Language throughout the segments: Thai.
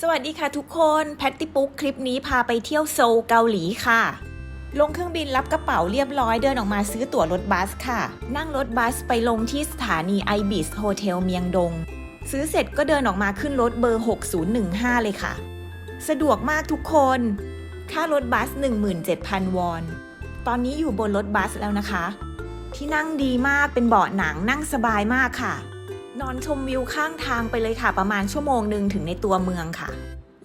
สวัสดีค่ะทุกคน แพตติปุ๊กคลิปนี้พาไปเที่ยวโซลเกาหลีค่ะ ลงเครื่องบินรับกระเป๋าเรียบร้อยเดินออกมาซื้อตั๋วรถบัสค่ะ นั่งรถบัสไปลงที่สถานีไอบิสโฮเทลเมียงดง ซื้อเสร็จก็เดินออกมาขึ้นรถเบอร์ 6015 เลยค่ะ สะดวกมากทุกคน ค่ารถบัส 17,000 วอน ตอนนี้อยู่บนรถบัสแล้วนะคะ ที่นั่งดีมากเป็นเบาะหนังนั่งสบายมากค่ะ นอนชมวิวข้างทางไปเลยค่ะ ประมาณชั่วโมงหนึ่งถึงในตัวเมืองค่ะ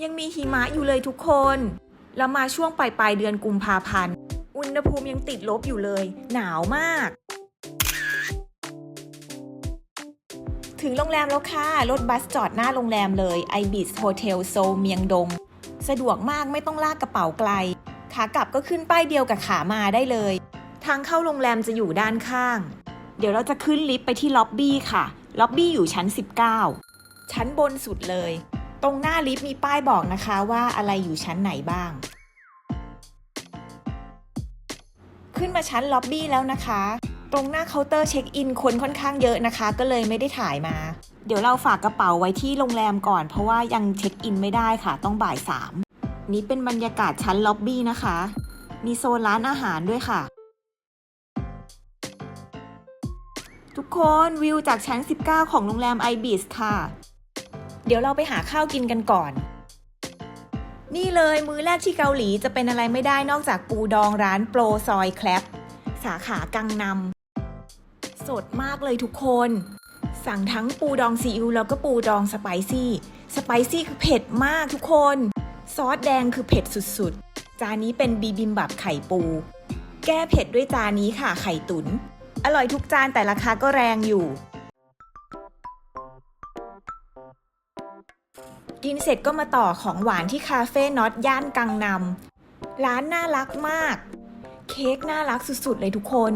ยังมีหิมะอยู่เลยทุกคน แล้วมาช่วงปลายปลายเดือนกุมภาพันธ์ อุณหภูมิยังติดลบอยู่เลย หนาวมาก ถึงโรงแรมแล้วค่ะ รถบัสจอดหน้าโรงแรมเลย ibis Hotel s o เมียงดง สะดวกมากไม่ต้องลากกระเป๋าไกล ขากลับก็ขึ้นป้ายเดียวกับขามาได้เลย ทางเข้าโรงแรมจะอยู่ด้านข้าง เดี๋ยวเราจะขึ้นลิฟต์ไปที่ล็อบบี้ค่ะ ล็อบบี้อยู่ชั้น 19 ชั้นบนสุดเลย ตรงหน้าลิฟต์มีป้ายบอกนะคะว่าอะไรอยู่ชั้นไหนบ้าง ขึ้นมาชั้นล็อบบี้แล้วนะคะ ตรงหน้าเคาน์เตอร์เช็คอินคนค่อนข้างเยอะนะคะ ก็เลยไม่ได้ถ่ายมา เดี๋ยวเราฝากกระเป๋าไว้ที่โรงแรมก่อน เพราะว่ายังเช็คอินไม่ได้ค่ะ ต้องบ่ายสามนี่เป็นบรรยากาศชั้นล็อบบี้นะคะ มีโซนร้านอาหารด้วยค่ะ ทุกคนวิวจากชั้น 19 ของโรงแรมไอบิสค่ะ เดี๋ยวเราไปหาข้าวกินกันก่อน นี่เลยมื้อแรกที่เกาหลีจะเป็นอะไรไม่ได้นอกจากปูดองร้านโปรซอยแคลปสาขากังนำสดมากเลยทุกคน สั่งทั้งปูดองซีอิ๊วแล้วก็ปูดองสไปซี่สไปซี่คือเผ็ดมากทุกคน ซอสแดงคือเผ็ดสุดๆ จานนี้เป็นบีบิมบับไข่ปู แก้เผ็ดด้วยจานนี้ค่ะไข่ตุน๋น อร่อยทุกจานแต่ราคาก็แรงอยู่ กินเสร็จก็มาต่อของหวานที่คาเฟ่น็อตย่านกังนำร้านน่ารักมาก เค้กน่ารักสุดๆเลยทุกคน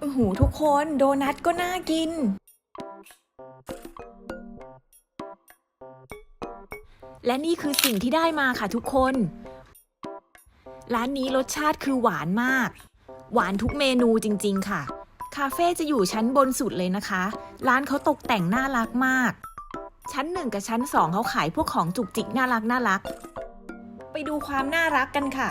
โอ้โหทุกคนโดนัทก็น่ากิน และนี่คือสิ่งที่ได้มาค่ะทุกคน ร้านนี้รสชาติคือหวานมาก หวานทุกเมนูจริง ๆ ค่ะ คาเฟ่จะอยู่ชั้นบนสุดเลยนะคะ ร้านเขาตกแต่งน่ารักมาก ชั้นหนึ่งกับชั้นสองเขาขายพวกของจุกจิกน่ารักน่ารัก ไปดูความน่ารักกันค่ะ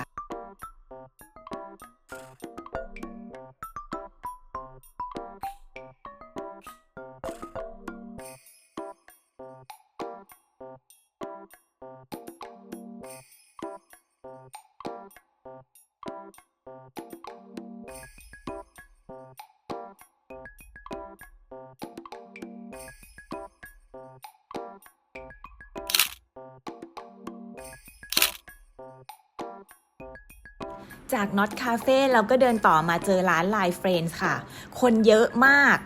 จากน็อตคาเฟ่เราก็เดินต่อมาเจอร้าน Line Friends ค่ะ คนเยอะมาก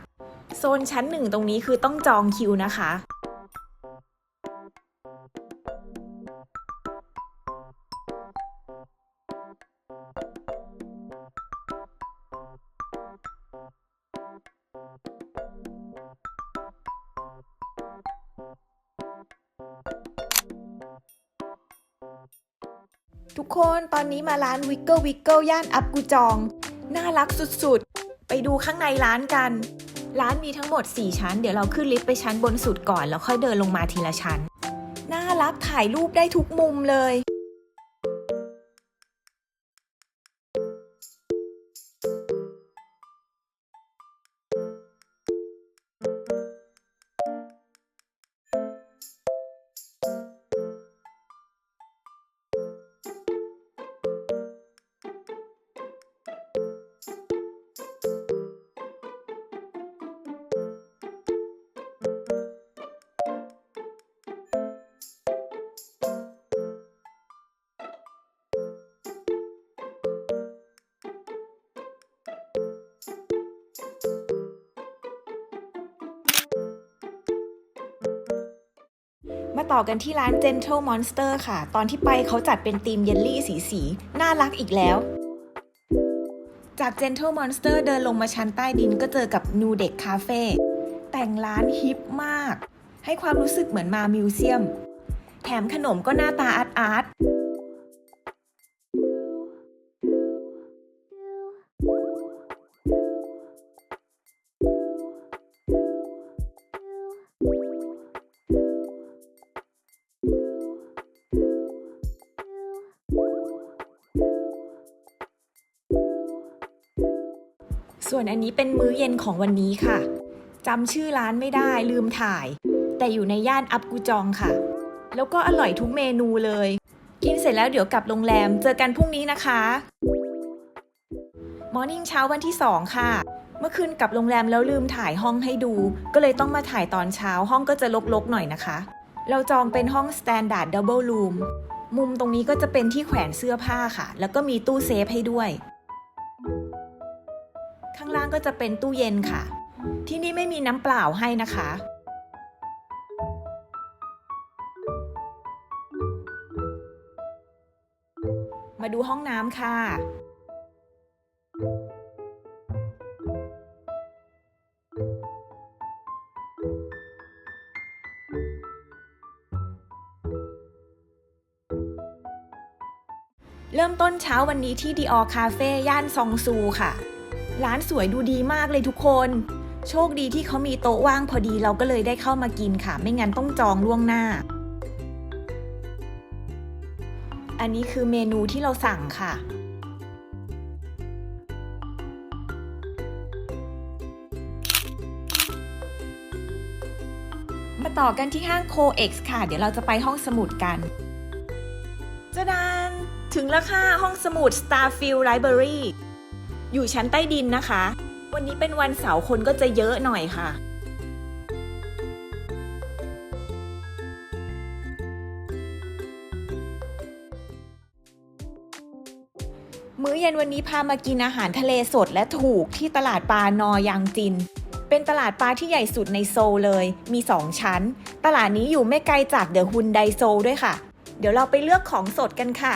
โซนชั้นหนึ่งตรงนี้คือต้องจองคิวนะคะ คนตอนนี้มาร้านวิกเกิลวิกเกิลย่านอับกุจอง น่ารักสุดๆ ไปดูข้างในร้านกัน ร้านมีทั้งหมด 4 ชั้น เดี๋ยวเราขึ้นลิฟต์ไปชั้นบนสุดก่อน แล้วค่อยเดินลงมาทีละชั้น น่ารักถ่ายรูปได้ทุกมุมเลย ต่อกันที่ร้าน Gentle Monster ค่ะ ตอนที่ไปเขาจัดเป็นธีมเยลลี่สีสีน่ารักอีกแล้ว จาก Gentle Monster เดินลงมาชั้นใต้ดินก็เจอกับ New Deck Cafe แต่งร้านฮิปมาก ให้ความรู้สึกเหมือนมามิวเซียม แถมขนมก็หน้าตาอาร์ตอาร์ต ส่วนอันนี้เป็นมื้อเย็นของวันนี้ค่ะจำชื่อร้านไม่ได้ลืมถ่าย แต่อยู่ในย่านอับกุจองค่ะ แล้วก็อร่อยทุกเมนูเลย กินเสร็จแล้วเดี๋ยวกลับโรงแรม เจอกันพรุ่งนี้นะคะมอร์นิ่งเช้าวันที่ 2 ค่ะ เมื่อคืนกลับโรงแรมแล้วลืมถ่ายห้องให้ดู ก็เลยต้องมาถ่ายตอนเช้าห้องก็จะลกๆหน่อยนะคะ เราจองเป็นห้อง Standard Double Room มุมตรงนี้ก็จะเป็นที่แขวนเสื้อผ้าค่ะ แล้วก็มีตู้เซฟให้ด้วยางก็จะเป็นตู้เย็นค่ะ ที่นี่ไม่มีน้ำเปล่าให้นะคะ มาดูห้องน้ำค่ะเริ่มต้นเช้าวันนี้ที่ดีออคาเฟ่ย่านซองซูค่ะ ร้านสวยดูดีมากเลยทุกคน โชคดีที่เขามีโต๊ะว่างพอดีเราก็เลยได้เข้ามากินค่ะ ไม่งั้นต้องจองล่วงหน้า อันนี้คือเมนูที่เราสั่งค่ะมาต่อกันที่ห้างโคเอ็กซ์ค่ะ เดี๋ยวเราจะไปห้องสมุดกันจะดาน ถึงแล้วค่ะ ห้องสมุด Starfield Library อยู่ชั้นใต้ดินนะคะ วันนี้เป็นวันเสาร์คนก็จะเยอะหน่อยค่ะ มื้อเย็นวันนี้พามากินอาหารทะเลสดและถูกที่ตลาดปลานอยางจิน เป็นตลาดปลาที่ใหญ่สุดในโซลเลย มี 2 ชั้น ตลาดนี้อยู่ไม่ไกลจากเดอะฮุนไดโซด้วยค่ะ เดี๋ยวเราไปเลือกของสดกันค่ะ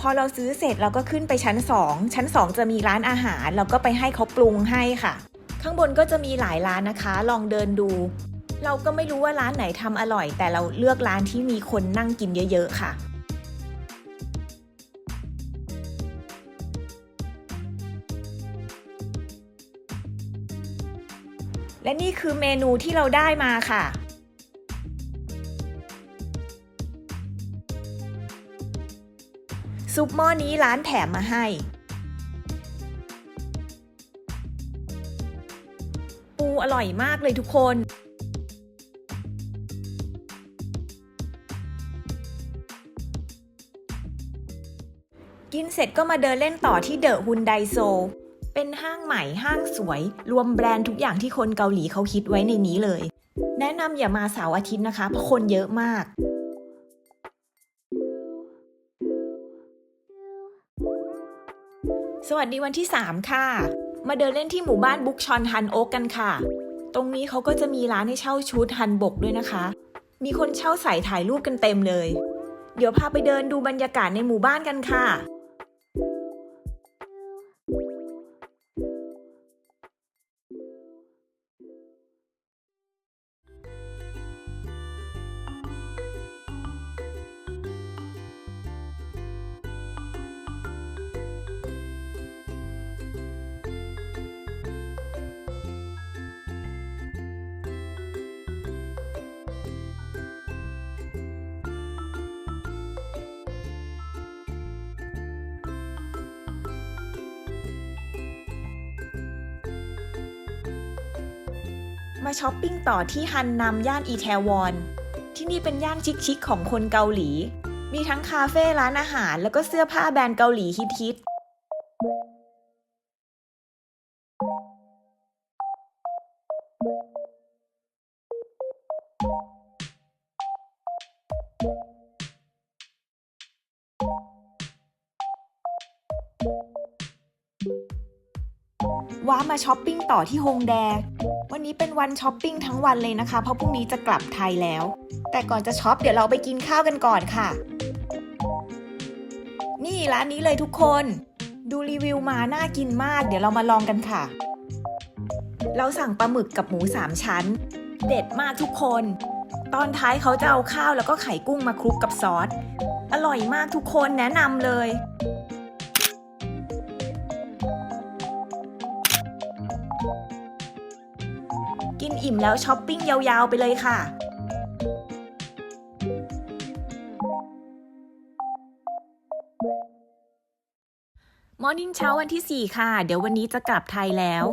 พอเราซื้อเสร็จเราก็ขึ้นไปชั้น 2 ชั้น 2 จะมีร้านอาหารเราก็ไปให้เขาปรุงให้ค่ะ ข้างบนก็จะมีหลายร้านนะคะ ลองเดินดู เราก็ไม่รู้ว่าร้านไหนทำอร่อย แต่เราเลือกร้านที่มีคนนั่งกินเยอะ ๆ ค่ะและนี่คือเมนูที่เราได้มาค่ะ ซุปหม้อนี้ร้านแถมมาให้ ปูอร่อยมากเลยทุกคน กินเสร็จก็มาเดินเล่นต่อที่เดอะฮุนไดโซ เป็นห้างใหม่ห้างสวย รวมแบรนด์ทุกอย่างที่คนเกาหลีเขาคิดไว้ในนี้เลย แนะนำอย่ามาเสาร์อาทิตย์นะคะเพราะคนเยอะมาก สวัสดีวันที่ 3 ค่ะ มาเดินเล่นที่หมู่บ้านบุกชอนฮันโอ๊กกันค่ะ ตรงนี้เขาก็จะมีร้านให้เช่าชุดฮันบกด้วยนะคะ มีคนเช่าใส่ถ่ายรูปกันเต็มเลย เดี๋ยวพาไปเดินดูบรรยากาศในหมู่บ้านกันค่ะ มาช้อปปิ้งต่อที่ฮันนำย่านอีแทวอน ที่นี่เป็นย่านชิคๆของคนเกาหลี มีทั้งคาเฟ่ร้านอาหาร แล้วก็เสื้อผ้าแบรนด์เกาหลีฮิตว้ามาช้อปปิ้งต่อที่ฮงแด นี้เป็นวันช้อปปิ้งทั้งวันเลยนะคะ เพราะพรุ่งนี้จะกลับไทยแล้ว แต่ก่อนจะช็อปเดี๋ยวเราไปกินข้าวกันก่อนค่ะ นี่ร้านนี้เลยทุกคน ดูรีวิวมาน่ากินมาก เดี๋ยวเรามาลองกันค่ะ เราสั่งปลาหมึกกับหมูสามชั้น เด็ดมากทุกคน ตอนท้ายเขาจะเอาข้าวแล้วก็ไข่กุ้งมาคลุกกับซอส อร่อยมากทุกคนแนะนำเลย มแล้วช้อปปิ้งยาวๆไปเลยค่ะมอร์นิ่งเช้าวันที่ 4 ค่ะ เดี๋ยววันนี้จะกลับไทยแล้ว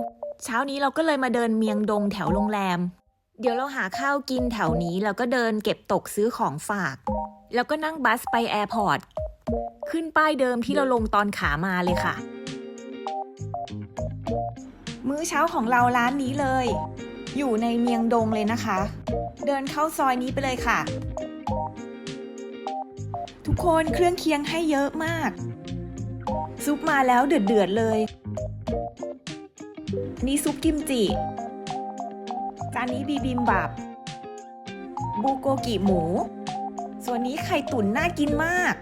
เช้านี้เราก็เลยมาเดินเมียงดงแถวโรงแรม เดี๋ยวเราหาข้าวกินแถวนี้แล้วก็เดินเก็บตกซื้อของฝาก แล้วก็นั่งบัสไปแอร์พอร์ต ขึ้นป้ายเดิมที่เราลงตอนขามาเลยค่ะ มื้อเช้าของเราร้านนี้เลย อยู่ในเมียงดงเลยนะคะ เดินเข้าซอยนี้ไปเลยค่ะ ทุกคนเครื่องเคียงให้เยอะมาก ซุปมาแล้วเดือดๆเลย นี่ซุปกิมจิ จานนี้บีบิมบับ บูโกกิหมู ส่วนนี้ไข่ตุ๋นน่ากินมาก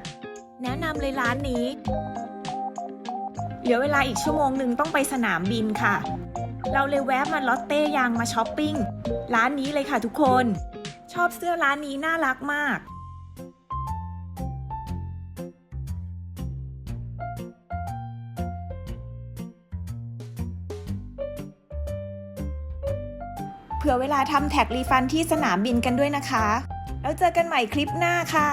แนะนำเลยร้านนี้ เหลือเวลาอีกชั่วโมงหนึ่งต้องไปสนามบินค่ะ เราเลยแวะมาลอตเต้ยางมาช้อปปิ้ง ร้านนี้เลยค่ะทุกคน ชอบเสื้อร้านนี้น่ารักมาก เผื่อเวลาทำแท็กรีฟันที่สนามบินกันด้วยนะคะ แล้วเจอกันใหม่คลิปหน้าค่ะ